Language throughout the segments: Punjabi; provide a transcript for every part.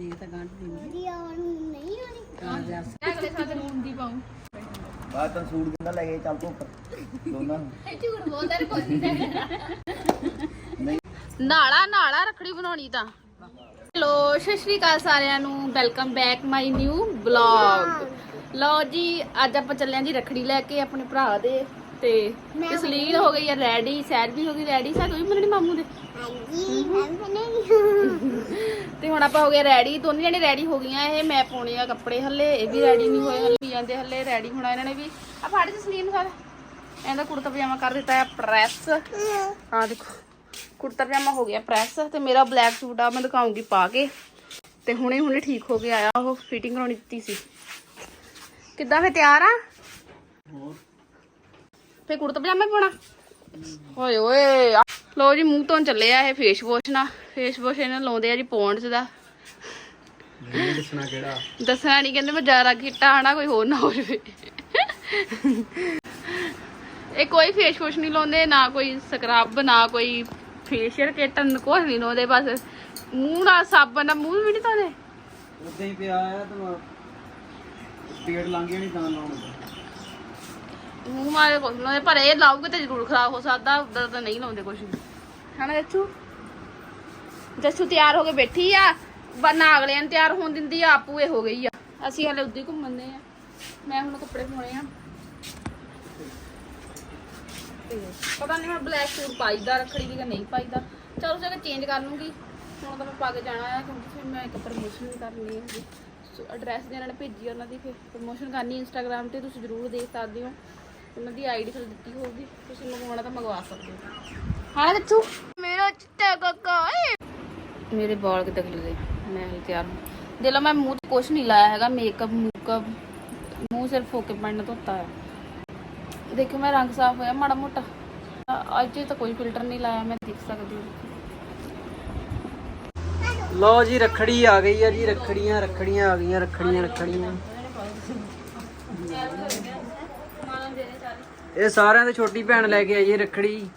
ਦੇਖ ਤਾਂ ਗੰਢ ਦੀ ਦੀ ਆਉਣ ਨਹੀਂ ਆਉਣੀ ਆ ਜਾ। ਅਗਲੇ ਸਾਲ ਲੂਣ ਦੀ ਪਾਉਂ। ਬਾਅਦ ਤਾਂ ਸੂਟ ਕਿੰਨਾ ਲੈ ਕੇ ਚੱਲ ਤੂੰ ਉੱਪਰ। ਦੋਨਾਂ ਨੂੰ। ਝੂਠ ਬੋਲਦਾ ਰੇ ਕੁਝ ਨਹੀਂ। ਨਹੀਂ। ਨਾਲਾ ਨਾਲਾ ਰੱਖੜੀ ਬਣਾਉਣੀ ਤਾਂ। ਹੈਲੋ ਸਤਿ ਸ਼੍ਰੀ ਅਕਾਲ ਸਾਰਿਆਂ ਨੂੰ। Welcome back my new blog. ਲਓ ਜੀ ਅੱਜ ਆਪਾਂ ਚੱਲੇ ਆਂ ਜੀ ਰੱਖੜੀ ਲੈ ਕੇ ਆਪਣੇ ਭਰਾ ਦੇ। ਤੇ ਤਸਲੀਨ ਹੋ ਗਈ ਹੈ ਰੈਡੀ ਸੈਰ ਵੀ ਹੋ ਗਈ ਰੈਡੀ ਸਾ ਤੂੰ ਵੀ ਮੰਨਣੀ ਮਾਮੂ ਦੇ? ਹਾਂਜੀ ਮੈਂ ਨਹੀਂ। ਤੇ ਹੁਣ ਆਪਾਂ ਹੋ ਗਏ ਰੈਡੀ ਦੋਨੇ ਜਣੇ ਰੈਡੀ ਹੋ ਗਈਆਂ ਇਹ ਮੈਂ ਪਾਉਣੇ ਆ ਕੱਪੜੇ ਹੱਲੇ ਇਹ ਵੀ ਰੈਡੀ ਨਹੀਂ ਹੋਏ ਹੱਲੇ ਜਾਂਦੇ ਹੱਲੇ ਰੈਡੀ ਹੋਣਾ ਇਹਨਾਂ ਨੇ ਵੀ। ਆ ਫੜ ਤਸਲੀਨ ਸਾਰਾ। ਇਹਦਾ ਕੁੜਤਾ ਪਜਾਮਾ ਕਰ ਦਿੱਤਾ ਹੈ ਪ੍ਰੈਸ। ਆ ਦੇਖੋ ਕੁੜਤਾ ਪਜਾਮਾ ਹੋ ਗਿਆ ਪ੍ਰੈਸ ਤੇ ਮੇਰਾ ਬਲੈਕ ਸੂਟ ਆ ਮੈਂ ਦਿਖਾਉਂਗੀ ਪਾ ਕੇ। ਤੇ ਹੁਣੇ ਹੁਣੇ ਠੀਕ ਹੋ ਕੇ ਆਇਆ ਉਹ ਫਿਟਿੰਗ ਕਰਾਉਣੀ ਦਿੱਤੀ ਸੀ। ਕਿੱਦਾਂ ਫੇ ਤਿਆਰ ਆ? ਹੋਰ? ਫੇ ਕੁੜਤਾ ਪਜਾਮਾ ਹੀ ਪਾਉਣਾ। ਓਏ ਓਏ ਲਓ ਜੀ ਮੂੰਹ ਤੋਂ ਚੱਲੇ ਆ ਇਹ ਫੇਸ ਵਾਸ਼ ਨਾਲ। ਫੇਸ ਵਾਸ਼ ਇਹਨਾਂ ਲਾਉਂਦੇ ਆ ਜੀ ਪੌਂਡਸ ਦਾ। ਦੱਸਣਾ ਕਿਹੜਾ। ਦੱਸਣਾ ਨਹੀਂ ਕਹਿੰਦੇ ਮੈਂ ਜ਼ਿਆਦਾ ਕੀਤਾ ਹਨਾ ਕੋਈ ਹੋਰ ਨਾ ਹੋ ਜਾਵੇ। ਇਹ ਕੋਈ ਫੇਸ ਵਾਸ਼ ਨਹੀਂ ਲਾਉਂਦੇ ਨਾ ਕੋਈ ਸਕਰਬ ਨਾ ਕੋਈ ਫੇਸ਼ੀਅਲ ਕਿਟ ਕੁਝ ਨਹੀਂ ਲਾਉਂਦੇ ਬਸ ਮੂੰਹ ਨਾਲ ਸਾਬਣ ਨਾਲ ਮੂੰਹ ਵੀ ਨਹੀਂ ਧੋਦੇ। ਉਦਾਂ ਹੀ ਪਿਆ ਆ ਤੂੰ ਪੇੜ ਲੰਘ ਨਹੀਂ ਤਾਂ ਲਾਉਣ ਮੂੰਹ ਮਾਰੇ ਕੁਝ ਨੀ ਪਰ ਇਹ ਲਾਉਗੇ ਤਾਂ ਜ਼ਰੂਰ ਖਰਾਬ ਹੋ ਸਕਦਾ ਉਦਾਂ ਤਾਂ ਨਹੀਂ ਲਾਉਂਦੇ ਵੀ। ਹਨਾ ਜੱਸੂ ਜੱਸੂ ਤਿਆਰ ਹੋ ਕੇ ਬੈਠੀ ਆ ਬਨਾ ਅਗਲਿਆਂ ਨੂੰ ਤਿਆਰ ਹੋਣ ਦਿੰਦੀ ਆ ਆਪੂ ਇਹ ਹੋ ਗਈ ਆ। ਅਸੀਂ ਹਲੇ ਉੱਦੀ ਘੁੰਮਣਦੇ ਆ। ਮੈਂ ਹੁਣ ਕੱਪੜੇ ਪਾਉਣੇ ਆ। ਪਤਾ ਨਹੀਂ ਮੈਂ ਬਲੈਕ ਸੂਟ ਪਾਈਦਾ ਰੱਖੜੀ ਦੀ ਕਿ ਨਹੀਂ ਪਾਈਦਾ। ਚਲੋ ਜੇ ਚੇਂਜ ਕਰ ਲੂੰਗੀ। ਹੁਣ ਤਾਂ ਮੈਂ ਪਾ ਕੇ ਜਾਣਾ ਆ ਕਿਉਂਕਿ ਫਿਰ ਮੈਂ ਇੱਕ ਪ੍ਰਮੋਸ਼ਨ ਵੀ ਕਰਨੀ ਹੈ ਐਡਰੈਸ ਦੇ ਇਹਨਾਂ ਨੇ ਭੇਜੀ ਉਹਨਾਂ ਦੀ ਫਿਰ। ਪ੍ਰਮੋਸ਼ਨ ਕਰਨੀ ਇੰਸਟਾਗ੍ਰam ਤੇ ਤੁਸੀਂ ਜਰੂਰ ਦੇਖ ਸਕਦੇ ਹੋ। ਉਹਨਾਂ ਦੀ ਆਈਡੀ ਫਿਰ ਦਿੱਤੀ ਹੋਊਗੀ, ਤੁਸੀਂ ਮੰਗਵਾਉਣਾ ਤਾਂ ਮੰਗਵਾ ਸਕਦੇ ਹੋ। ਹਾਂ ਦੱਸੂ ਮੇਰਾ ਚਿੱਟਾ ਕਾਕਾ ਮੇਰੇ ਵਾਲ ਕਿਤੇ ਖਿਲ ਮੈਂ ਹੀ ਤਿਆਰ ਹਾਂ ਦੇ ਲਓ ਮੈਂ ਮੂੰਹ ਤੇ ਕੁਝ ਨਹੀਂ ਲਾਇਆ ਹੈਗਾ ਮੇਕਅਪ ਮੂਕਅਪ ਮੂੰਹ ਸਿਰਫ ਫੋਕੇ ਪੈਣ ਧੋਤਾ ਹੈ ਦੇਖੋ ਮੈਂ ਰੰਗ ਸਾਫ਼ ਹੋਇਆ, ਮਾੜਾ ਮੋਟਾ। ਅੱਜ ਤਾਂ ਕੋਈ ਫਿਲਟਰ ਨਹੀਂ ਲਾਇਆ, ਮੈਂ ਦੇਖ ਸਕਦੀ ਹਾਂ। ਲਓ ਜੀ, ਰੱਖੜੀ ਆ ਗਈ ਆ ਜੀ, ਰੱਖੜੀਆਂ ਰੱਖੜੀਆਂ ਆ ਗਈਆਂ, ਰੱਖੜੀਆਂ ਰੱਖੜੀਆਂ। ਇਹ ਸਾਰਿਆਂ ਦੇ ਛੋਟੀ ਭੈਣ ਲੈ ਕੇ ਆਈ ਰੱਖੜੀ।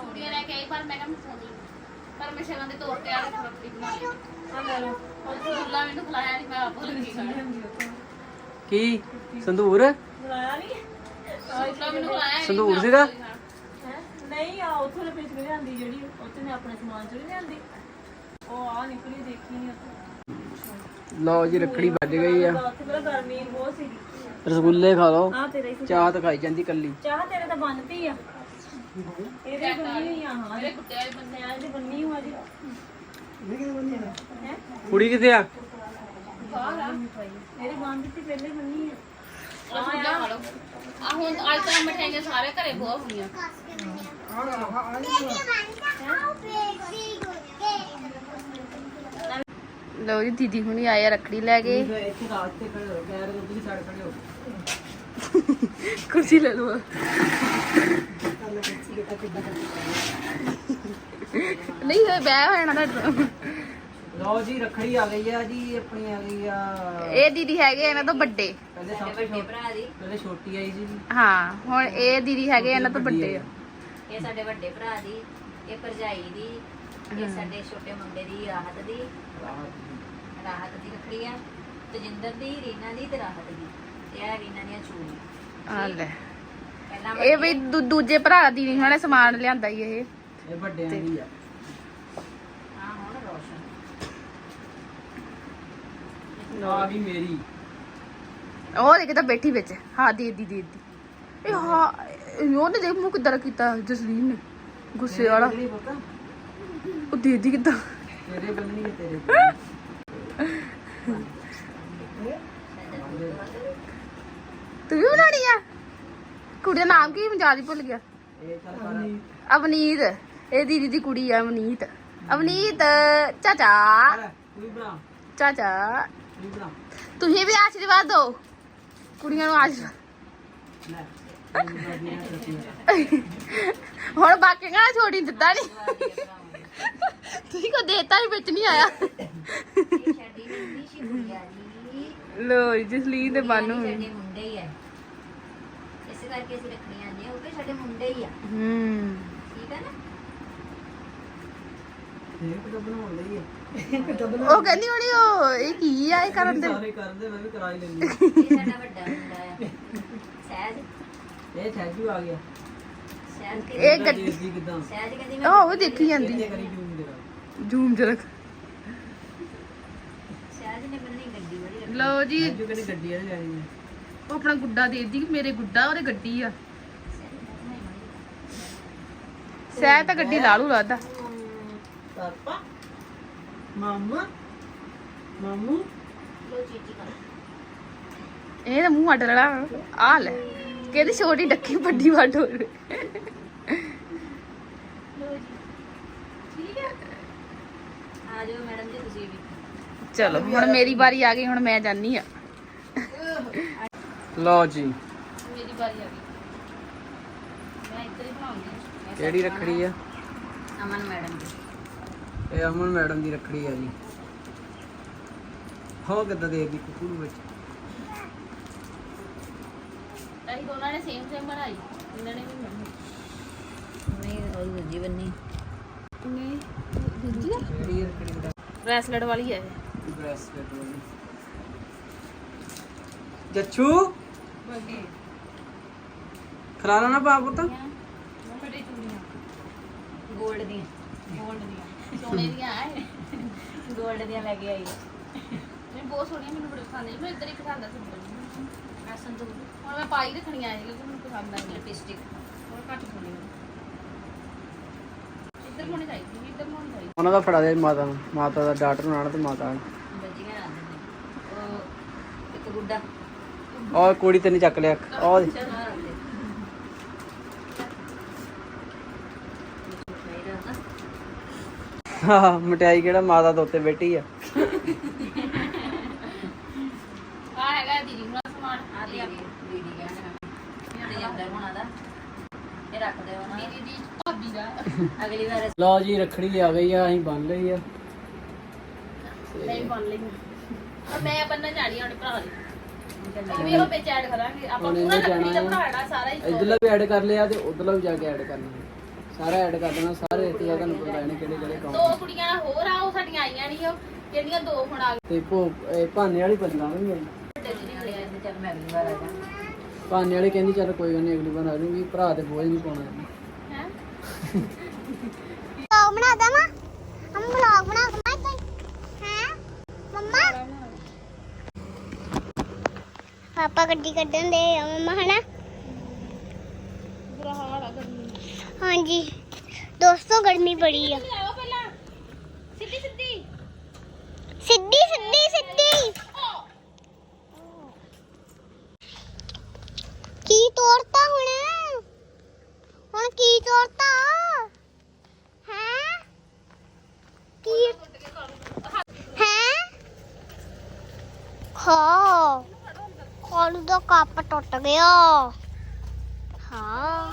ਕੁੜੀਆਂ ਲੈ ਕੇ ਆਈ ਪਰ ਮੈਂ ਕਿਹਾ ਮੈਂ ਸੋਨੀ ਪਰ ਮੈਂ ਸ਼ਗਨ ਦੇ ਤੌਰ ਤੇ ਆ ਰੱਖੜੀ ਬਣਾ ਲਈ। ਆ ਲੈ ਲਓ। ਰਸਗੁੱਲਾ ਮੈਨੂੰ ਖਿਲਾਇਆ ਨਹੀਂ ਮੈਂ ਆਪ ਭੁੱਲ ਗਈ ਖਾਣਾ ਕੀ? ਸੰਧੂਰ? ਰਸਗੁੱਲਾ ਮੈਨੂੰ ਖਿਲਾਇਆ ਨੀ, ਸੰਧੂਰ ਸੀਗਾ? ਨਹੀਂ ਆ ਉੱਥੋਂ ਦੇ ਪਿਛਲੇ ਲਿਆਂਦੀ ਜਿਹੜੀ ਉੱਥੇ ਨੇ ਆਪਣੇ ਸਮਾਨ ਚੋਂ ਨੀ ਲਿਆਂਦੀ। ਉਹ ਆ ਨਿਕਲੀ ਦੇਖੀ ਨਹੀਂ ਉੱਥੇ। ਲਓ ਜੀ ਰੱਖੜੀ ਵੱਜ ਗਈ ਆ। ਉੱਥੇ ਮੇਰਾ ਗਰਮੀ ਬਹੁਤ ਸੀ। ਰਸਗੁੱਲੇ ਖਾ ਲਓ। ਆ ਤੇਰੇ ਹੀ ਚਾਹ ਤਾਂ ਖਾਈ ਜਾਂਦੀ ਕੱਲੀ। ਚਾਹ ਤੇਰੇ ਤਾਂ ਬੰਨਤੀ ਆ। ਇਹਦੇ ਬੰਨੀ ਹੋਈ ਆ ਹਾਂ। ਮੇਰੇ ਕੁੱਤੇ ਵਾਲੇ ਬੰਦੇ ਮੈਂ ਇਹਦੇ ਬੰਨੀ ਹੋਈ ਆ ਜੀ। ਹੈ? ਕੁੜੀ ਕਿੱਥੇ ਆ? ਬਾਹਰ ਆ। ਇਹਦੀ ਬੰਨ ਦਿੱਤੀ ਪਹਿਲੇ ਬੰਨੀ ਆ। ਆ। ਹੁਣ ਅੱਜ ਤਾਂ ਮਠਿਆਈਆਂ ਸਾਰੇ ਘਰੇ ਬਹੁਤ ਹੋਈਆਂ। ਲਓ ਜੀ ਦੀਦੀ ਹੁਣੀ ਆਏ ਆ ਰੱਖੜੀ ਲੈ ਕੇ। ਇੱਥੇ ਰਾਤ ਤੇ ਖੜੇ ਹੋ ਗੈਰ ਤੁਸੀਂ ਸਾਈਡ ਖੜੇ ਹੋ। ਕੁਰਸੀ ਲੈ ਲਓ। ਨਹੀਂ ਹੋਏ ਬੈ ਹੋ ਜਾਣਾ ਤੁਹਾਡਾ ਲਓ ਜੀ ਰੱਖੜੀ ਆ ਗਈ ਆ ਜੀ ਆਪਣੀ ਆ ਗਈ ਆ। ਇਹ ਦੀਦੀ ਹੈਗੇ ਇਹਨਾਂ ਤੋਂ ਵੱਡੇ। ਪਹਿਲੇ ਸਭ ਤੋਂ ਛੋਟੀ ਭਰਾ ਦੀ। ਪਹਿਲੇ ਛੋਟੀ ਆਈ ਜੀ। ਹਾਂ ਹੁਣ ਇਹ ਦੀਦੀ ਹੈਗੇ ਇਹਨਾਂ ਤੋਂ ਵੱਡੇ ਆ। ਇਹ ਸਾਡੇ ਵੱਡੇ ਭਰਾ ਦੀ ਇਹ ਭਰਜਾਈ ਦੀ ਇਹ ਸਾਡੇ ਛੋਟੇ ਮੁੰਡੇ ਦੀ। ਰਾਹਤ ਦੀ। ਰਾਹਤ ਦੀ ਰੱਖੜੀ ਆ ਤਜਿੰਦਰ ਦੀ ਰੀਨਾ ਦੀ ਤੇ ਰਾਹਤ ਦੀ। ਤੇ ਇਹ ਰੀਨਾ ਦੀਆਂ ਚੂੜੀਆਂ। ਆ ਲੈ। ਪਹਿਲਾਂ ਇਹ ਵੀ ਦੂ- ਦੂਜੇ ਭਰਾ ਦੀ ਨਹੀਂ ਉਹਨੇ ਸਮਾਨ ਲਿਆਂਦਾ ਹੀ ਇਹ। ਇਹ ਵੱਡਿਆਂ ਦੀ ਆ। ਹਾਂ ਹੁਣ ਰੋਸ਼ਨ। ਆ ਗਈ ਮੇਰੀ। ਉਹ ਦੇਖ ਤਾਂ ਬੈਠੀ ਵਿੱਚ। ਹਾਂ ਦੇ ਦੀ ਦੇ ਦੀ ਇਹ ਹਾਂ ਇਹ ਉਹਨੇ ਦੇਖ ਮੂੰਹ ਕਿੱਦਾਂ ਕੀਤਾ ਜਸਲੀਨ ਨੇ। ਗੁੱਸੇ ਵਾਲਾ। ਤੇਰੀ ਪਤਾ। ਉਹ ਦੇ ਦੀ ਕਿੱਦਾਂ? ਤੇਰੇ ਬੰਨੀ ਹੈ ਤੇਰੇ। ਤੂੰ ਵੀ ਬਣਾਣੀ ਆ? ਕੁੜੀ ਦਾ ਨਾਮ ਕੀ? ਮੈਂ ਯਾਦ ਹੀ ਭੁੱਲ ਗਿਆ। ਅਵਨੀਤ। ਇਹ ਦੀਦੀ ਦੀ ਕੁੜੀ ਆ ਅਵਨੀਤ। ਅਵਨੀਤ ਚਾਚਾ। ਚਾਚਾ। ਤੁਸੀਂ ਵੀ ਆਸ਼ੀਰਵਾਦ ਦਿਓ। ਕੁੜੀਆਂ ਨੂੰ ਆਸ਼ੀਰਵਾਦ। ਹੁਣ ਬਾਕੀ ਕਹਣਾ ਛੋੜੀ ਦਿੱਤਾ ਨਹੀਂ ਤੁਸੀਂ ਕੋ ਦੇਤਾ ਹੀ ਵਿੱਚ ਨਹੀਂ ਆਇਆ। ਸਾਡੀ ਨਿੰਦੀ ਸੀ ਗੁੜੀਆ ਦੀ ਲੋ ਜਸਲੀਨ ਦੇ ਮਨ ਨੂੰ। ਸਾਡੇ ਮੁੰਡੇ ਹੀ ਆ। ਇਸ ਕਰਕੇ ਅਸੀਂ ਰੱਖੜੀਆਂ ਆਂਦੇ ਉਹ ਕਿ ਸਾਡੇ ਮੁੰਡੇ ਹੀ ਆ। ਹੂੰ। ਠੀਕ ਹੈ ਨਾ? ਇਹ ਕਿਦਾਂ ਬਣਾਉਣ ਲਈ ਹੈ ਉਹ ਕਹਿੰਦੀ ਹੋਣੀ ਉਹ ਇਹ ਕੀ ਆ ਇਹ ਕਰਨ ਦੇ? ਸਾਰੇ ਕਰਦੇ ਮੈਂ ਵੀ ਕਰਾ ਹੀ ਲੈਂਦੀ ਇਹ ਸਾਡਾ ਵੱਡਾ ਮੁੰਡਾ ਆ। ਸਹਿਜ। ਇਹ ਛੱਜੂ ਆ ਗਿਆ। ਸਹਿਜ ਇਹ ਗੱਡੀ ਜੀ ਕਿਦਾਂ? ਸਹਿਜ ਕਹਿੰਦੀ ਮੈਂ ਉਹ ਦੇਖੀ ਜਾਂਦੀ। ਕਰੀ ਜੂਮ ਜਰਾ? ਜ਼ੂਮ ਲਓ ਜੀ। ਕਹਿੰਦੀ ਗੱਡੀ ਆ ਹੈ ਉਹ ਆਪਣਾ ਗੁੱਡਾ ਦੇ ਦਿੱਤੀ ਕਿ ਮੇਰੇ ਗੁੱਡਾ ਉਹਦੇ ਗੱਡੀ ਆ। ਸਹਿ ਤਾਂ ਗੱਡੀ ਲਾ ਲੂ ਲੱਗਦਾ ਪਾਪਾ ਮਾਮਾ ਮਾਮੂ। ਲੋ ਚੀਚੀ ਕਰ। ਇਹ ਤਾਂ ਮੂੰਹ ਅੱਡ ਲੜਾ ਆ ਲੈ ਕਹਿੰਦੀ ਛੋਟੀ ਡੱਕੀ ਵੱਡੀ ਵੱਡ ਹੋ ਰਹੀ ਆ ਜਾਓ ਮੈਡਮ ਜੀ ਤੁਸੀਂ ਵੀ। ਚਲੋ ਹੁਣ ਮੇਰੀ ਵਾਰੀ ਆ ਗਈ ਹੁਣ ਮੈਂ ਜਾਨੀ ਆ। ਲਓ ਜੀ। ਮੇਰੀ ਵਾਰੀ ਆ ਗਈ। ਮੈਂ ਇੱਧਰ ਹੀ ਬਣਾਉਂਗੀ ਕਿਹੜੀ ਰੱਖੜੀ ਆ? ਅਮਨ ਮੈਡਮ ਜੀ ਇਹ ਅਮਨ ਮੈਡਮ ਦੀ ਰੱਖੜੀ ਆ ਜੀ। ਹੋ ਕਿੱਦਾਂ ਦੇਖਦੀ ਕੁਕੂ ਨੂੰ ਵਿੱਚ? ਅਸੀਂ ਦੋਨਾਂ ਨੇ ਸੇਮ ਸੇਮ ਬਣਾਈ। ਇਹਨਾਂ ਨੇ ਵੀ ਨਹੀਂ ਉਹ ਦੂਜੀ ਬੰਨੀ ਨਹੀਂ ਦੂਜੀ ਆ ਕਿਹੜੀ ਰੱਖੜੀ ਦਾ ਬ੍ਰੈਸਲੇਟ ਵਾਲੀ ਹੈ ਇਹ। ਬ੍ਰੈਸਲੇਟ ਵਾਲੀ। ਜੱਛੂ? ਖਲਾਣਾ ਨਾ ਪਾ ਪੁੱਤ। ਮੋਟੇ ਚੂੜੀਆਂ। 골ਡ ਦੀਆਂ। ਗੋਲਡ ਦੀਆਂ। ਸੋਨੇ ਦੀਆਂ ਇਹ 골ਡ ਦੀਆਂ ਲੈ ਕੇ ਆਈ। ਮੈਨੂੰ ਬਹੁਤ ਸੋਹਣੀਆਂ ਮੈਨੂੰ ਬੜੀ ਪਸੰਦ ਆਈ। ਮੈਂ ਇੱਧਰ ਹੀ ਪਸੰਦ ਆ ਸਿੰਪਲ। ਆਸਨ ਤੋਂ ਹੁਣ ਮੈਂ ਪਾਈ ਰੱਖਣੀਆਂ ਇਹ ਕਿਉਂਕਿ ਮੈਨੂੰ ਪਸੰਦ ਆਈਆਂ ਲਿਪਸਟਿਕ। ਹੋਰ ਘੱਟ ਸੋਹਣੀਆਂ ਇੱਧਰ ਹੋਣੀ ਚਾਹੀਦੀ ਸੀ, ਇੱਧਰ ਹੋਣੀ ਚਾਹੀਦੀ ਉਹਨਾਂ ਦਾ ਫੜਾ ਦੇ ਮਾਤਾ ਨੂੰ ਮਾਤਾ ਦਾ ਡਾਕਟਰ ਨੂੰ ਆਣਾ ਤੇ ਮਾਤਾ ਨੂੰ ਬੱਜੀਆਂ ਲਾ ਦਿੰਦੇ ਉਹ ਇੱਕ ਗੁੱਡਾ। ਔਰ ਕੁੜੀ ਤੇ ਨਹੀਂ ਚੱਕ ਲਿਆ ਦੇਖ। ਚਲੋ ਰੱਖ ਦੇ ਮੇਰਾ ਨਾ ਹਾਂ ਮਠਿਆਈ ਕਿਹੜਾ ਮਾਤਾ ਦੇ ਉੱਤੇ ਬੈਠੀ ਆ ਹੈਗਾ ਦੀਦੀ ਹੁਣਾਂ ਦਾ ਸਮਾਨ ਆ ਦੇ ਦੀਦੀ ਕਹਿੰਦੇ ਤੇ ਜੰਦਰ ਹੋਣਾ ਦਾ ਇਹ ਰੱਖ ਦੇ ਉਹਨਾਂ ਮੇਰੀ ਦੀ ਭਾਬੀ ਦਾ ਅਗਲੀ ਵਾਰ ਲਓ ਜੀ ਰੱਖੜੀ ਆ ਗਈ ਆ ਅਸੀਂ ਬੰਨ ਲਈ ਆ। ਨਹੀਂ ਬਣ ਲਈ ਔਰ ਮੈਂ ਬੰਨਾ ਜਾਣੀ ਆਪਣੇ ਭਰਾ ਦੀ। ਵੀ ਉਹ ਵਿੱਚ ਐਡ ਕਰਾਂਗੇ। ਆਪਾਂ ਹੁਣ ਪੂਰਾ ਇਹਨੇ ਲੱਕੜੀ ਦਾ ਜਾਣਾ ਆ। ਬਣਾਉਣਾ ਸਾਰਾ ਹੀ ਇਧਰਲਾ ਵੀ ਐਡ ਕਰ ਲਿਆ ਤੇ ਉਧਰਲਾ ਵੀ ਜਾ ਕੇ ਐਡ ਕਰਨਾ। ਸਾਰਾ ਐਡ ਕਰ ਦੇਣਾ ਸਾਰੇ ਇੱਥੇ ਤੁਹਾਨੂੰ ਪਤਾ ਲੈਣੇ ਕਿਹੜੇ ਕਿਹੜੇ ਦੋ ਕੁੜੀਆਂ ਹੋਰ ਆ ਉਹ ਸਾਡੀਆਂ ਆਈਆਂ ਨਹੀਂ ਉਹ ਕਿਹੜੀਆਂ ਦੋ ਹੁਣ ਆ ਤੇ ਭੋ ਇਹ ਭਾਨੇ ਵਾਲੀ ਪੰਦਰਾਂ ਵੀ ਆਈ ਗਏ ਜਿਹੜੀ ਵਾਲੀ ਆ ਤੇ ਚੱਲ ਮੈਂ ਅਗਲੀ ਵਾਰ ਆ ਜਾ ਭਾਨੇ ਵਾਲੀ ਕਹਿੰਦੀ ਚੱਲ ਕੋਈ ਗੱਲ ਨਹੀਂ ਅਗਲੀ ਵਾਰ ਆ ਜੂਗੀ ਭਰਾ ਤੇ ਬੋਝ ਨਹੀਂ ਪਾਉਣਾ ਇਹਨੂੰ। ਹੈ? ਵਲੌਗ ਬਣਾ ਦਵਾਂ? ਹਮ ਵਲੌਗ ਬਣਾ ਮੈਂ ਹੈ? ਮੰਮਾ? ਪਾਪਾ ਗੱਡੀ ਕੱਢਣ ਦੇ ਆ ਮੰਮਾ ਹਨਾ? ਹਾਂਜੀ। ਦੋਸਤੋ ਗਰਮੀ ਬੜੀ ਆ ਆਓ ਪਹਿਲਾਂ ਸਿੱਧੀ ਸਿੱਧੀ ਸਿੱਧੀ ਸਿੱਧੀ ਸਿੱਧੀ ਕੀ ਤੋੜਤਾ ਹੁਣ ਹੁਣ ਕੀ ਤੋੜਤਾ ਹੈ ਕੀ ਹੈ ਖਾ ਕਾਲੂ ਦਾ ਕੱਪ ਟੁੱਟ ਗਿਆ ਹਾਂ।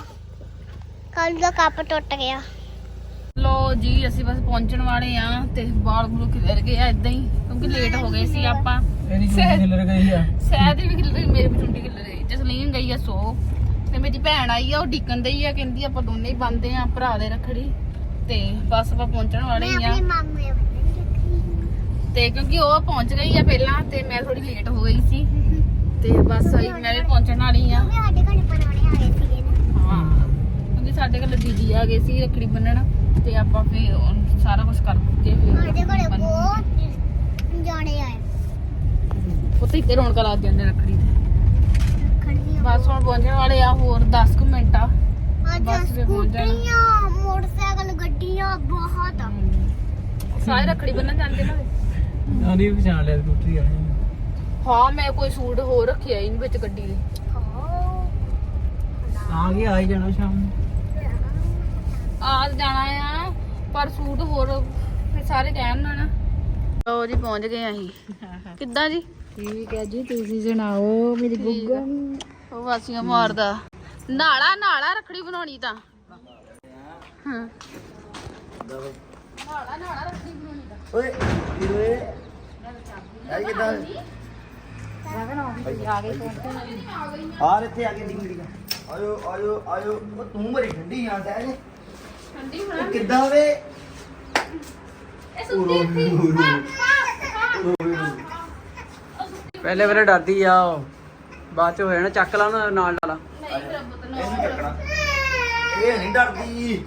ਕਾਲੂ ਦਾ ਕੱਪ ਟੁੱਟ ਗਿਆ। ਲੋ ਜੀ ਅਸੀਂ ਬਸ ਪਹੁੰਚਣ ਵਾਲੇ ਆ ਤੇ ਬਾਲ ਬੁਲ ਖਿਲਰ ਗਏ ਆ ਇਦਾਂ ਹੀ ਕਿਉਂਕਿ ਲੇਟ ਹੋ ਗਏ ਸੀ ਆਪਾਂ। ਇਹਦੀ ਜੂਨ ਖਿਲਰ ਗਈ ਆ। ਸਹਿਦ ਵੀ ਖਿਲਰ ਗਈ ਮੇਰੇ ਵੀ ਚੁੰਡੀ ਖਿਲਰ ਗਈ। ਜਸਲੀਨ ਗਈ ਆ ਸੋ। ਤੇ ਮੇਰੀ ਭੈਣ ਆਈ ਆ ਉਹ ਡੀਕਨ ਦੇ ਹੀ ਆ ਕਹਿੰਦੀ ਆਪਾਂ ਦੋਨੇ ਹੀ ਬੰਦੇ ਆ ਭਰਾ ਦੇ ਰੱਖੜੀ। ਤੇ ਬਸ ਆਪਾਂ ਪਹੁੰਚਣ ਵਾਲੇ ਹੀ ਆ ਤੇ ਕਿਉਂਕਿ ਉਹ ਪਹੁੰਚ ਗਈ ਆ ਪਹਿਲਾਂ ਤੇ ਮੈਂ ਥੋੜੀ ਲੇਟ ਹੋ ਗਈ ਸੀ। ਤੇ ਬਸ ਆਈ ਮੈਂ ਵੀ ਪਹੁੰਚਣ ਵਾਲੀ ਆ। ਸਾਡੇ ਘਰ ਬਣਾਉਣੇ ਆਏ ਸੀਗੇ ਨਾ। ਹਾਂ ਕਿਉਂਕਿ ਸਾਡੇ ਕੋਲ ਦੀਦੀ ਆ ਗਏ ਸੀ ਰੱਖੜੀ ਬੰਨਣ ਤੇ ਆਪਾਂ ਉਹ ਸਾਰਾ ਕੁਝ ਕਰ ਸਾਡੇ ਘਰੇ ਫੇਰ ਬਹੁਤ ਜਾਣੇ ਆਏ। ਉੱਥੇ ਇੱਥੇ ਰੌਣਕਾਂ ਲੱਗ ਜਾਂਦੇ ਰੱਖੜੀ ਤੇ। ਬਸ ਹੁਣ ਪਹੁੰਚਣ ਵਾਲੇ ਆ ਹੋਰ 10 ਕੁ ਮਿੰਟ ਆ। ਬੱਸ ਤੇ ਪਹੁੰਚ ਜਾਣਾ। ਮੋਟਰਸਾਈਕਲ ਗੱਡੀਆਂ ਬਹੁਤ ਆ। ਸਾਰੇ ਰੱਖੜੀ ਬੰਨਣ ਜਾਂਦੇ ਨਾ। ਵੀ ਪਛਾਣ ਲਿਆ ਸਕੂਟਰੀ ਵਾਲੀ ਹਾਂ ਮੈਂ ਕੋਈ ਸੂਟ ਹੋਰ ਰੱਖਿਆ ਇਹਨੂੰ ਵਿੱਚ ਗੱਡੀ ਦੇ ਆ ਗਿਆ ਆ ਹੀ ਜਾਣਾ ਸ਼ਾਮ ਨੂੰ। ਆ ਜਾਣਾ ਆ ਪਰ ਸੂਟ ਹੋਰ ਫਿਰ ਸਾਰੇ ਕਹਿਣ ਨਾ ਨਾ। ਲੋ ਜੀ ਪਹੁੰਚ ਗਏ ਅਸੀਂ। ਕਿੱਦਾਂ ਜੀ? ਠੀਕ ਹੈ ਜੀ ਤੁਸੀਂ ਸੁਣਾਓ ਮੇਰੀ ਗੁੱਗਾ ਉਹ ਵਾਸੀਆਂ ਮਾਰਦਾ। ਨਾਲਾ ਨਾਲਾ ਰੱਖੜੀ ਬਣਾਉਣੀ ਤਾਂ। ਹਾਂ। ਨਾਲਾ ਨਾਲਾ ਰੱਖੜੀ ਬਣਾਉਣੀ ਤਾਂ। ਓਏ ਆ ਕਿਦਾਂ? ਆ ਇੱਥੇ ਆ ਕੇ ਡਿੰਗੜੀ ਆਇਓ ਆਇਓ ਆਇਓ। ਉਹ ਤੂੰ ਬੜੀ ਠੰਡੀ ਆ ਸਹਿਜ। ਠੰਡੀ ਹੋਣਾ ਕਿੱਦਾਂ ਵੇ ਇਹ ਸੁੱਤੀ ਹਾਂ। ਪਹਿਲੇ ਵੇਲੇ ਡਰਦੀ ਆ ਉਹ। ਬਾਅਦ ਚ ਹੋ ਜਾਣਾ ਚੱਕ ਲਾ ਨਾਲ ਨਾਲ ਨਹੀਂ ਰੱਬ ਤੈਨੂੰ ਇਹਨੂੰ ਚੱਕਣਾ। ਇਹ ਨਹੀਂ ਡਰਦੀ।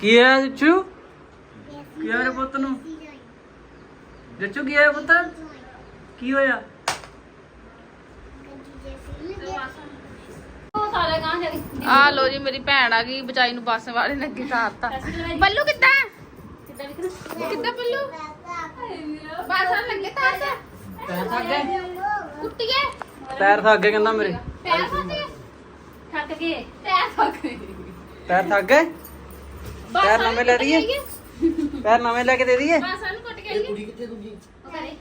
ਕੀ ਹੈ ਜੱਚੂ ਕੀ ਹੈ ਮੇਰੇ ਪੁੱਤ ਨੂੰ? ਜੱਚੂ ਕੀ ਹੈ ਪੁੱਤ? ਕੀ ਹੋਇਆ? ਆ ਲੋ ਜੀ ਮੇਰੀ ਭੈਣ ਆ ਗਈ ਬਚਾਈ ਨੂੰ ਬੱਸ ਵਾਲੇ ਨੇ ਅੱਗੇ ਸਾਰਤਾ ਬੱਲੂ ਕਿੱਦਾਂ? ਕਿੱਦਾਂ ਬੱਲੂ? ਬੱਸ ਵਾਲੇ ਲੱਗੇ ਤਾਰ ਤੇ ਪੈਰ ਥੱਕ ਗਏ? ਕੁੱਤੀਏ ਪੈਰ ਥੱਕ ਗਏ ਕਹਿੰਦਾ ਮੇਰੇ। ਪੈਰ ਫਸੇ ਥੱਕ ਗਏ। ਪੈਰ ਫਸੇ ਪੈਰ ਥੱਕ ਗਏ? ਪੈਰ ਨਵੇਂ ਲੈ ਹੈ। ਪੈਰ ਨਵੇਂ ਲੈ ਕੇ ਦੇ ਦਈਏ? ਬੱਸ ਵਾਲੇ ਨੂੰ ਆਈਏ ਕੁੜੀ ਕਿੱਥੇ ਦੂਜੀ? ਉਹ ਕਰੇ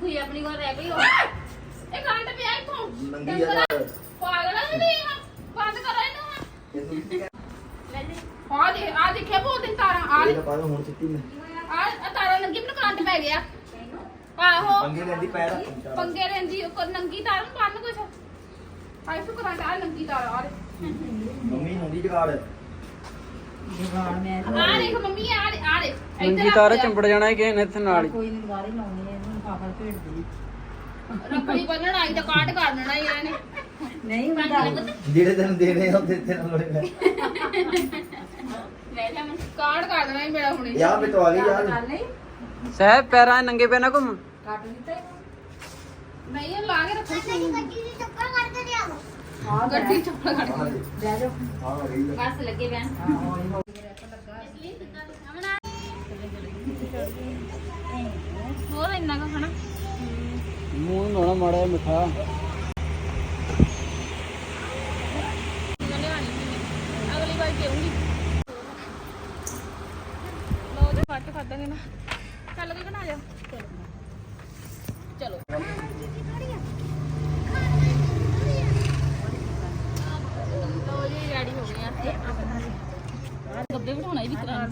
ਕੋਈ ਆਪਣੀ ਕੋਲ ਰਹਿ ਗਈ ਹੋ ਇਹ ਗੰਢ ਪਿਆ ਇੱਥੋਂ। ਨੰਗੀ ਆ ਯਾਰ ਪਾਗਲ ਆ ਨਹੀਂ ਹਾਂ ਬੰਦ ਕਰੋ ਇਹਨੂੰ। ਇਹ ਲੈ ਲੈ ਆ ਦੇ ਆ ਦੇਖਿਆ ਬਹੁਤ ਦਿਨ ਤਾਰਾਂ। ਆ ਇਹ ਤਾਂ ਪਾਗਲ ਹੁਣ ਸਿੱਟੀ ਮੈਂ। ਆ ਆ ਤਾਰਾਂ ਨੰਗੀ ਮੈਨੂੰ ਕਰੰਟ ਪੈ ਗਿਆ। ਆਹੋ। ਪੰਗੇ ਲੈਂਦੀ ਪੈਰ ਪੰਗੇ ਰਹਿੰਦੀ ਉਹ ਨੰਗੀ ਤਾਰ ਨੂੰ ਬੰਨ ਕੁਛ ਆਈ ਸੁ ਕਰੰਟ ਆ ਨੰਗੀ ਤਾਰ ਆ ਦੇ। ਮੰਮੀ ਹੁੰਦੀ ਜਗਾੜ। ਜਵਾਨ ਮੈਂ ਆ ਦੇਖ ਮੰਮੀ ਆ ਦੇ ਆ ਦੇ। ਨੰਗੀ ਤਾਰ ਚੰਬੜ ਜਾਣਾ ਹੈ ਕਿਸੇ ਨੇ ਇੱਥੇ ਨਾਲ ਹੀ। ਕੋਈ ਨਹੀਂ ਗਾੜੀ ਲਾਉਣੀ ਹੈ ਇਹਨੂੰ ਪਾਪਾ ਭੇਜਦੀ ਰੱਖੜੀ ਬੰਨਣ ਆਈ ਤਾਂ ਕਾਟ ਕਰ ਦੇਣਾ ਇਹਨਾਂ। ਨੇ ਨਹੀਂ ਹੁੰਦਾ ਜਿਹੜੇ ਤੈਨੂੰ ਦੇਣੇ ਆ ਉਹਦੇ ਤੇ ਨਾਲ ਮੈਂ ਲੈ। ਜਾ ਮੈਂ ਕਾਟ ਕਰ ਦੇਣਾ ਸੀ ਮੇਰਾ ਹੁਣੇ। ਯਾਰ ਗਈ ਯਾਰ। ਕਰ ਲਈ। ਸਹਿਬ ਪੈਰਾਂ 'ਚ ਨੰਗੇ ਪੈਰ ਨਾ ਘੁੰਮ। ਕੱਟ ਦਿੱਤਾ। ਨਹੀਂ ਇਹ ਲਾ ਕੇ ਰੱਖੋ। ਗੱਡੀ ਚੱਪਲ ਕੱਢ ਹਾਂ ਬਹਿ ਬਸ ਲੱਗੇ ਬੈਣ ਹੋਰ ਇੰਨਾ ਕਾ ਖਾਣਾ? ਮੂੰਹ ਨੂੰ ਮਾੜਾ ਜਿਹਾ ਮਿੱਠਾ ਅਗਲੀ ਵਾਰ ਦੇਉਂਗੀ ਲੋ ਜੇ ਫੱਟ ਖਾਦਾਂਗੇ ਨਾ ਚੱਲ ਕੇ ਬਣਾ ਜਾ ਚਲੋ ਲੋ ਜੀ ਰੈਡੀ ਹੋ ਗਏ ਆ ਗੱਬੇ ਬਿਠਾਉਣਾ ਹੀ ਵੀ ਕਰਾਂ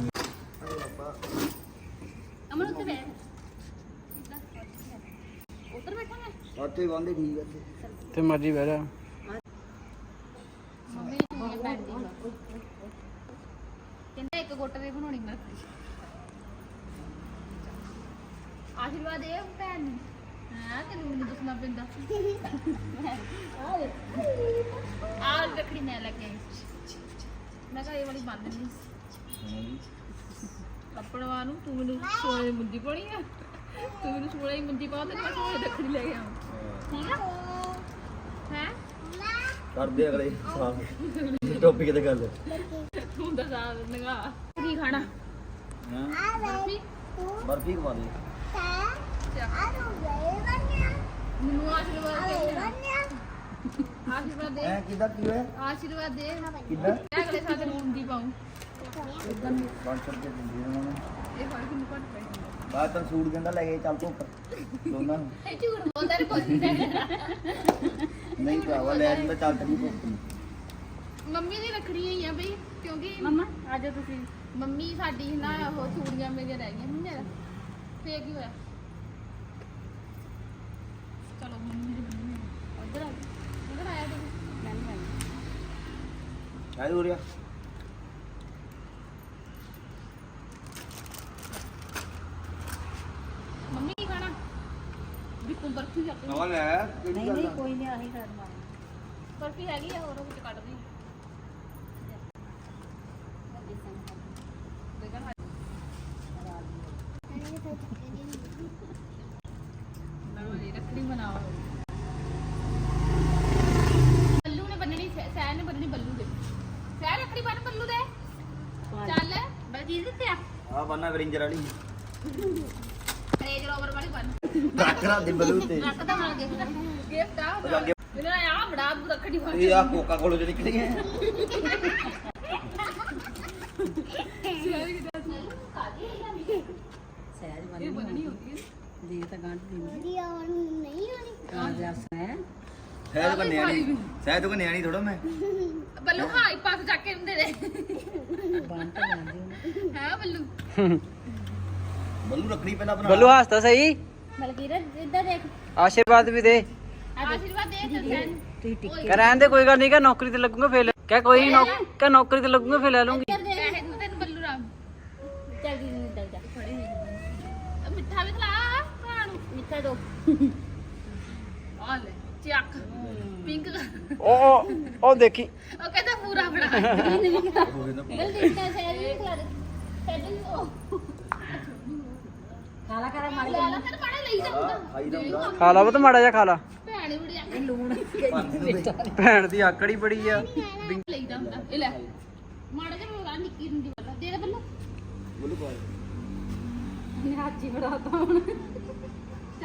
ਅਮਨ ਉੱਤੇ ਬੈਠ ਉੱਧਰ ਬੈਠਾ ਮੈਂ? ਉੱਥੇ ਬੰਦੇ ਠੀਕ ਆ ਤੇ ਮਰਜ਼ੀ ਬਹਿ ਜਾ। ਮੰਮੀ ਨੇ ਪੈਂਦੀ ਕਹਿੰਦਾ ਇੱਕ ਗੁੱਟ ਦੇ ਬਣਾਉਣੀ ਮੈਂ ਆਸ਼ੀਰਵਾਦ ਦੇ ਭੈਣ ਨੂੰ। ਹਾਂ ਤੈਨੂੰ ਮੈਨੂੰ ਦੱਸਣਾ ਪੈਂਦਾ। ਆ ਰੱਖੜੀ ਮੈਂ ਲੈ ਕੇ ਆਈ। ਮੈਂ ਕਿਹਾ ਇਹ ਵਾਲੀ ਬੰਦ ਨਹੀਂ ਕੱਪੜਵਾ ਨੂੰ ਤੂੰ ਮੈਨੂੰ ਸੋਨੇ ਦੀ ਮੁੰਦੀ ਪਾਉਣੀ ਆ? ਤੂੰ ਮੈਨੂੰ ਸੋਨੇ ਦੀ ਮੁੰਦੀ ਪਾ ਤੇ ਮੈਂ ਸੋਨੇ ਦੀ ਰੱਖੜੀ ਲੈ ਕੇ ਆਵਾਂ। ਹੈ? ਕਰਦੇ ਅਗਲੇ ਸਾਫ਼ ਟੋਪਿਕ ਤੇ ਗੱਲ। ਤੂੰ ਤਾਂ ਸਾਹ ਨਗਾ। ਕੀ ਖਾਣਾ? ਬਰਫੀ? ਬਰਫੀ ਖਵਾ ਦੇ। ਆ ਨੂੰ ਗਏ ਬੰਨਿਆ ਮੈਨੂੰ ਆਸ਼ੀਰਵਾਦ ਦੇ ਬੰਨਿਆ ਆਸ਼ੀਰਵਾਦ ਦੇ। ਐ ਕਿਦਾਂ ਕੀ ਹੋਇਆ? ਆਸ਼ੀਰਵਾਦ ਦੇ। ਕਿਦਾਂ? ਮੈਂ ਅਗਲੇ ਸਾਲ ਤੈਨੂੰ ਮੁੰਦੀ ਪਾਉਂ। ਪੰਜ ਸੌ ਰੁਪਏ ਦਿੰਦੀ ਉਹਨਾਂ ਨੂੰ। ਇਹ ਫੜ ਕਿੰਨੂੰ ਘੱਟ ਪੈ ਬਾਅਦ ਤਾਂ ਸੂਟ ਕਹਿੰਦਾ ਲੈ ਕੇ ਚੱਲ ਧੁੱਪ ਦੋਨਾਂ ਨੂੰ। ਇਹ ਝੂਠ ਬੋਲਦਾ ਰੇ ਕੁਝ ਨਹੀਂ। ਨਹੀਂ ਭਰਾਵਾ ਲੈ ਜਾਂਦਾ ਚੱਲ ਤੈਨੂੰ ਧੁੱਪ ਮੰਮੀ ਦੀ ਰੱਖੜੀ ਹੀ ਆ ਬਈ ਕਿਉਂਕਿ ਮਮਾ ਆ ਜਾਓ ਤੁਸੀਂ। ਮੰਮੀ ਸਾਡੀ ਨਾ ਉਹ ਚੂੜੀਆਂ ਮੇਰੀਆਂ ਰਹਿ ਗਈਆਂ ਮਹੀਨੇ ਦਾ ਫੇਰ ਕੀ ਹੋਇਆ? ਚਲੋ ਮੰਮੀ ਦੀ ਮੰਮੀ ਉਧਰ ਆ ਗਈ ਉਧਰ ਆਇਆ ਤੂੰ ਮੈਂ ਨਹੀਂ ਮੰਮੀ ਕੀ ਖਾਣਾ ਵੀ ਤੂੰ ਬਰਫੀ ਲੈ ਨਹੀਂ ਨਹੀਂ? ਕੋਈ ਨਹੀਂ ਆਹੀ ਕਰਨਾ ਬਰਫੀ ਹੈਗੀ ਆ ਹੋਰ ਉਹ ਵਿੱਚ ਕੱਢ ਦੀ ਲਓ ਜੀ ਰੱਖੜੀ ਮਨਾਓ ਬੱਲੂ ਨੇ ਬੰਨਣੀ ਸਹਿ- ਸਹਿਰ ਨੇ ਬੰਨਣੀ ਬੱਲੂ ਦੇ ਸਹਿਰ ਰੱਖੜੀ ਬੰਨ ਬੱਲੂ ਦੇ ਚੱਲ ਬਲਜੀਤ ਦਿੱਤੇ ਆ ਆ ਵਿਰਿੰਜਰ ਵਾਲੀ। ਰੇਂਜ ਰੋਵਰ ਵਾਲੀ ਬੰਨ ਟਰੱਕ ਰਾ ਦੇ ਬਲੂ ਤੇ। ਰੱਖ ਦਾ ਮਾਰ ਗਿਫਟ ਗਿਫਟ ਆ ਇਹਨਾਂ ਨੇ ਆ ਬੜਾ ਰੱਖੜੀ ਬੰਨ ਇਹ ਆ ਕੋਕਾ ਕੋਲਾ ਜਿਹੜੀ ਨਿਕਲੀ ਹੈ। ਸਹਿਜ ਬਣੀ ਇਹ ਬੰਨਣੀ ਹੁੰਦੀ ਹੈ। ਦੇ ਤਾਂ ਗੰਢ ਦੀ ਵਧੀਆ ਨਹੀਂ ਹੋਣੀ ਆ ਜਸ ਹੈ। ਸਹਿਦ ਕੋ ਨਿਆਣੀ ਸਹਿਦ ਕੋ ਨਿਆਣੀ ਥੋੜਾ ਮੈਂ। ਬੱਲੂ ਹਾਈ ਪਾਸ ਜਾ ਕੇ ਹੁੰਦੇ ਨੇ। ਹਾਂ ਬੱਲੂ। ਬੱਲੂ ਰੱਖਣੀ ਪਹਿਲਾਂ ਬੱਲੂ ਹੱਸਦਾ ਸਹੀ। ਮਲਕੀਰ ਇੱਧਰ ਦੇਖ। ਆਸ਼ੀਰਵਾਦ ਵੀ ਦੇ। ਆਸ਼ੀਰਵਾਦ ਦੇ ਸਨ ਤੁਸੀਂ ਟਿੱਕੇ ਕਰਾਂ ਦੇ। ਕੋਈ ਗੱਲ ਨਹੀਂ ਕਿ ਨੌਕਰੀ ਤੇ ਲੱਗੂਗਾ ਫੇਲ ਕਹ ਕੋਈ ਨੌਕਰੀ ਕਿ ਨੌਕਰੀ ਤੇ ਲੱਗੂਗਾ ਫੇਰ ਲੈ ਲੂੰਗੀ ਮਿੱਠਾ ਵੀ ਖਲਾ ਭਾਣ। ਮਿੱਠਾ ਦੋ। ਆ ਚੱਕ। ਪਿੰਕ ਉਹ ਉਹ ਉਹ ਦੇਖੀ। ਉਹ ਕਹਿੰਦਾ ਪੂਰਾ ਬਣਾ। ਦਿਲ ਦਿੱਤਾ ਸਹਿਜ ਨਹੀਂ ਖਿਲਾ ਕਰਾ ਮਾੜੀ ਲੈ ਲੈ ਫਿਰ ਪਾਣੇ ਲਈ ਜਾਊਗਾ। ਖਾਈ ਦਾ ਹੁੰਦਾ ਖਾ ਲਾ ਪੁੱਤ ਮਾੜਾ ਜਿਹਾ ਖਾ ਲਾ। ਭੈਣ ਬੜੀ ਆ। ਭੈਣ ਦੀ ਆਕੜੀ ਬੜੀ ਆ। ਲਈ ਦਾ ਹੁੰਦਾ ਇਹ ਲੈ। ਮਾੜਾ ਜਿਹਾ ਰੋਗਾ ਨਿੱਕੀ ਹੁੰਦੀ ਵਾਲਾ ਦੇ ਦੇ ਬੱਲੂ ਬੋਲੂ ਪਾ ਹੀ ਬੜਾਤਾ ਹੁਣ।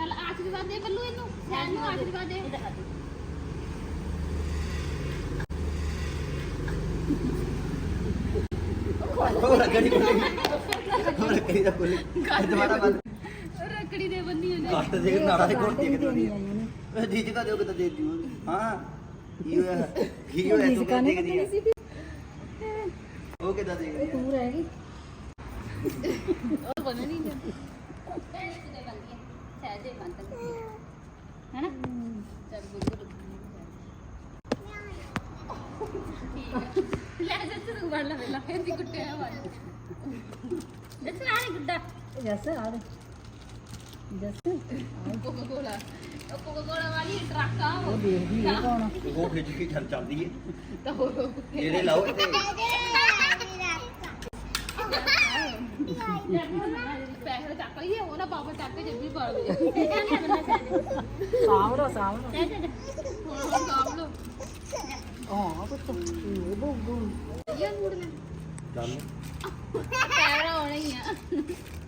ਚੱਲ ਆਸ਼ੀਰਵਾਦ ਦੇ ਬੱਲੂ ਇਹਨੂੰ। ਸਹਿਜ ਨੂੰ ਆਸ਼ੀਰਵਾਦ ਦੇ। ਹੋਰ ਰੱਖੜੀ ਬੋਲੀ। ਹੋਰ ਰੱਖੜੀ ਦਾ ਬੋਲੀ। ਦੁਬਾਰਾ ਬੰਦ। ਰੱਕੜੀ ਦੇ ਬੰਨੀ ਉਹਨੇ। ਕੱਟ ਦੇ ਨਾੜਾ ਦੇ ਕੋਲ ਕਿਤੇ ਨਹੀਂ ਇਹ ਜੀ ਜਗਾ ਦਿਓ ਕਿਤੇ ਦੇ ਦਿਓ। ਹਾਂ ਕੀ ਹੋਇਆ? ਕੀ ਹੋਇਆ? ਤੂੰ ਦੇਖਦੀ ਆ? ਉਹ ਕਿਦਾਂ ਦੇਖਦੀ ਆ? ਉਹ ਬਣੇ ਨਹੀਂ ਜਾਂ। ਸਹਿਜ ਦੇ ਬੰਦ ਹੈਨਾ ਚੱਲ ਗੁੱਡ ਲੈ ਜਾ ਤੂੰ ਵੜ ਲੈ ਪਹਿਲਾਂ ਇਹਦੀ ਗੁੱਟੇ ਆ ਵਾਲੀ ਜੱਸ ਆ ਨੀ ਗੁੱਡਾ ਜੱਸ ਆ ਦੇ ਕੋਕਾ ਕੋਲਾ ਉਹ ਕੋਕਾ ਕੋਲਾ ਵਾਲੀ ਟਰੱਕ ਆ ਉਹ ਦੇਖਦੀ ਹੈ ਕੌਣ ਉਹ ਖਿੱਚ ਕੇ ਚੱਲ ਚੱਲਦੀ ਏ ਤਾਂ ਹੋਰ ਇਹਦੇ ਲਾਓ ਤੇ ਪੈਸੇ ਚੱਕ ਲਈਏ ਉਹ ਨਾ ਬਾਬਾ ਚੱਕ ਕੇ ਜੱਬੀ ਪਾ ਦੇ ਸਾਹਮਣੇ ਸਾਹਮਣੇ ਹੁਣ ਹੁਣ ਕਾਮ ਲੋ ਹਾਂ ਪੁੱਤ। ਇਹ ਬੋਗੂ ਇਹ ਮੁੜਨਾ ਚੱਲ। ਕੈਮਰਾ ਆਉਣਾ ਹੀ ਆ।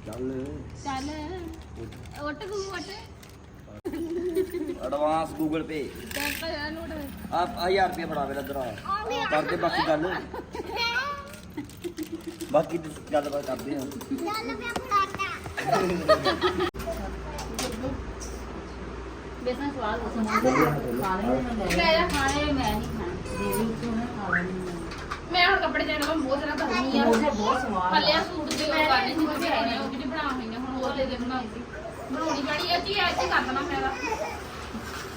ਚੱਲ। ਚੱਲ। ਉੱਟ ਗੂ ਉੱਟ ਐਡਵਾਂਸ ਗੂਗਲ ਪੇ ਚੱਕ ਜਾ ਨੋਟ। ਆ 1000 ਰੁਪਏ ਫੜਾ ਦਰਾ ਕਰਦੇ ਬਾਕੀ ਗੱਲ। ਬਾਕੀ ਤੇ ਗੱਲਬਾਤ ਕਰਦੇ ਹਾਂ ਚੱਲ ਮੈਂ ਫੜਾਤਾ ਬੇਸਨ ਸਵਾਦ ਹੋ ਲੈ ਜਾ ਖਾਣੇ ਮੈਂ ਨਹੀਂ ਖਾਣਾ ਦੇਵੀ ਤੂੰ ਨਾ ਖਾ ਲੈਣੀ ਮੈਂ ਹੁਣ ਕੱਪੜੇ ਚੇਂਜ ਕਰਾਂ ਬਹੁਤ ਜ਼ਿਆਦਾ ਧਰਨੀ ਆ। ਬਹੁਤ ਸਵਾਦ ਹੱਲੇ ਆ ਸੂਟ ਦੇ ਉਹ ਕਰਨੇ ਸੀ ਹੈਗੇ ਆ, ਉਹ ਨੀ ਬਣਾ ਹੋਈਆਂ ਹੁਣ ਉਹ ਲੈ ਦੇ ਬਣਾਉਂਗੀ ਬਣਾਉਣੀ ਪੈਣੀ ਆ ਜੀ ਅੱਜ ਕਰ ਦੇਣਾ ਮੈਂ ਦਾ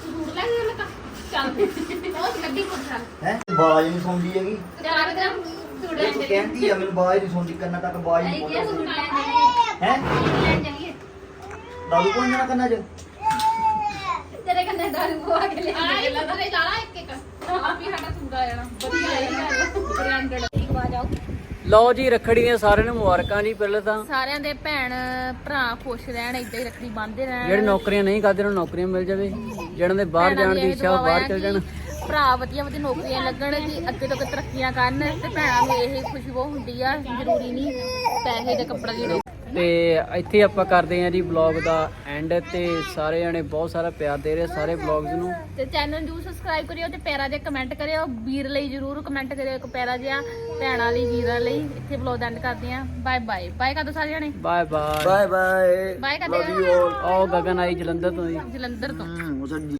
ਸੂਟ ਲੈ ਕੇ ਲਗਾ ਚੱਲ। ਉਹ ਗੱਡੀ ਕੋਲ ਚੱਲ ਹੈ? ਬਾਜ ਨਹੀਂ ਸੁਣਦੀ ਹੈਗੀ। ਚੱਲ ਸੂਟ ਲੈ ਇਹ ਤੂੰ ਕਹਿੰਦੀ ਆ ਮੈਨੂੰ ਬਾਜ ਨਹੀਂ ਸੁਣਦੀ ਕੰਨਾਂ ਤੱਕ ਬਾਜ ਨਹੀਂ ਪਹੁੰਚਦੀ। ਹੈ? ਜਾਣਾ ਕੰਨਾਂ 'ਚ? ਤੇਰੇ ਕੰਨੇ ਦਾਰੂ ਪਵਾ ਕੇ ਲੈ ਆ ਇਹ ਬਦਲੇ ਜਾਣਾ ਇੱਕ ਇੱਕ। ਆਪ ਹੀ ਸਾਡਾ ਸੂਟ ਆ ਜਾਣਾ। ਵਧੀਆ ਹੈ ਬ੍ਰਾਂਡਡ। ਲਓ ਜੀ ਰੱਖੜੀ ਦੀਆਂ ਸਾਰਿਆਂ ਨੂੰ ਮੁਬਾਰਕਾਂ ਜੀ ਪਹਿਲਾਂ ਤਾਂ ਸਾਰਿਆਂ ਦੇ ਭੈਣ ਭਰਾ ਖੁਸ਼ ਰਹਿਣ ਇਦਾਂ ਹੀ ਰੱਖੜੀ ਬੰਨ੍ਹਦੇ ਰਹਿਣ। ਜਿਹੜੇ ਨੌਕਰੀਆਂ ਨਹੀਂ ਕਰਦੇ ਉਹਨਾਂ ਨੂੰ ਨੌਕਰੀਆਂ ਮਿਲ ਜਾਵੇ। ਜਿਹਨਾਂ ਦੇ ਬਾਹਰ ਜਾਣ ਦੀ ਇੱਛਾ ਉਹ ਬਾਹਰ ਚਲ ਜਾਣ। ਭਰਾ ਵਧੀਆ ਵਧੀਆ ਨੌਕਰੀਆਂ ਲੱਗਣ ਕਿ ਅੱਗੇ ਤੋਂ ਅੱਗੇ ਤਰੱਕੀਆਂ ਕਰਨ ਤੇ ਭੈਣਾਂ ਨੂੰ ਇਹ ਖੁਸ਼ੀ ਬਹੁਤ ਹੁੰਦੀ ਆ ਜ਼ਰੂਰੀ ਨਹੀਂ ਪੈਸੇ ਦੇ ਕੱਪੜਾ ਜਿਹੜੇ ਤੇ ਇੱਥੇ ਆਪਾਂ ਕਰਦੇ ਆਂ ਜੀ ਵਲੌਗ ਦਾ ਐਂਡ ਤੇ ਸਾਰੇ ਜਣੇ ਬਹੁਤ ਸਾਰਾ ਪਿਆਰ ਦੇ ਰਹੇ ਸਾਰੇ ਵਲੌਗਸ ਨੂੰ। ਤੇ ਚੈਨਲ ਨੂੰ ਸਬਸਕ੍ਰਾਈਬ ਕਰਿਓ ਤੇ ਪੈਰਾ ਦੇ ਕਮੈਂਟ ਕਰਿਓ ਵੀਰ ਲਈ ਜ਼ਰੂਰ ਕਮੈਂਟ ਕਰਿਓ ਇੱਕ ਪੈਰਾ ਜਿਹਾ ਭੈਣਾਂ ਲਈ ਵੀਰਾਂ ਲਈ। ਇੱਥੇ ਵਲੌਗ ਐਂਡ ਕਰਦੇ ਆਂ ਬਾਏ ਬਾਏ ਬਾਏ ਕਰ ਦੋ ਸਾਰੇ ਜਣੇ। Bye bye bye bye bye ਕਰ ਦਿਓ। ਆਓ ਗਗਨ ਆਈ ਜਲੰਧਰ ਤੋਂ ਜੀ। ਜਲੰਧਰ ਤੋਂ।